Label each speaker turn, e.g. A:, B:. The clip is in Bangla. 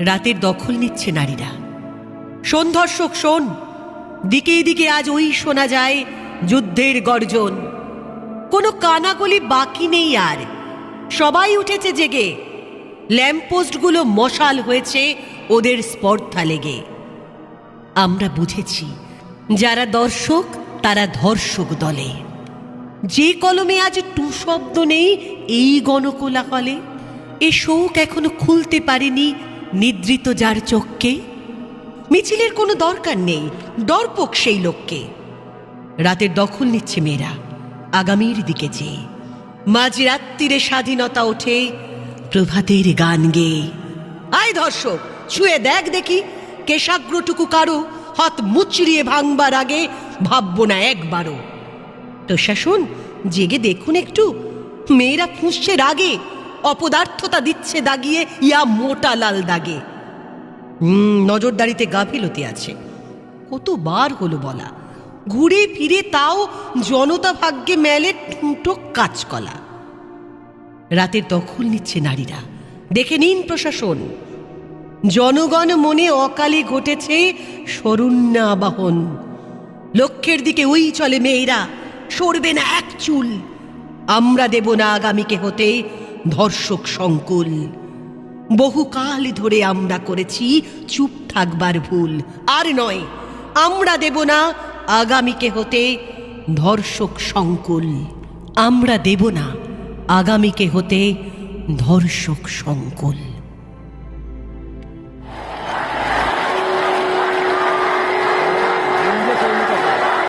A: রাতের দখল নিচ্ছে নারীরা। শোন ধর্ষক, শোন। দিকে দিকে আজ ওই শোনা যায় যুদ্ধের গর্জন। কোনো কানাগলি বাকি নেই আর। সবাই উঠেছে জেগে। ল্যাম্পপোস্টগুলো মশাল হয়েছে ওদের স্পর্ধা লেগে। আমরা বুঝেছি, যারা দর্শক, তারা ধর্ষক দলে। যে কলমে আজ টু শব্দ নেই, এই গণকোলাহলে। এ শোক এখনও খুলতে পারেনি নিদ্রিত যার চোখকে, মিছিলের কোনো দরকার নেই, দর্পক সেই লোককে। রাতের দখল নিচ্ছে মেয়েরা, আগামীর দিকে চেয়ে মাঝরাত্রিরে স্বাধীনতা ওঠে, প্রভাতের গান গেয়ে। আয় ধর্ষক, ছুঁয়ে দেখ দেখি, কেশাগ্রটুকু কারও, হাত মুচড়িয়ে ভাঙবার আগে ভাববো না একবারও। তো শাসন, জেগে দেখুন একটু, মেয়েরা ফুঁসছে রাগে অপদার্থতা দিচ্ছে দাগিয়ে, ইয়া মোটা লাল দাগে। নজরদারিতে গাফিলতি আছে। কতবার হলো বলা। ঘুরে ফিরে তাও জনতা ভাগ্যে মেলে ঠুঁটো কাজকলা রাতের দখল নিচ্ছে নারীরা। দেখে নিন প্রশাসন। জনগণ মনে অকালে ঘটেছে সরুণ্য আবাহন লক্ষ্যের দিকে ওই চলে মেয়েরা, সরবে না এক চুল। আমরা দেব না আগামীকে হতে ধর্ষক সংকুল। বহুকাল ধরে আমরা করেছি চুপ থাকবার ভুল। আর নয়, আমরা দেব না আগামীকে হতে ধর্ষক সংকুল। আমরা দেব না আগামীকে হতে ধর্ষক সংকুল।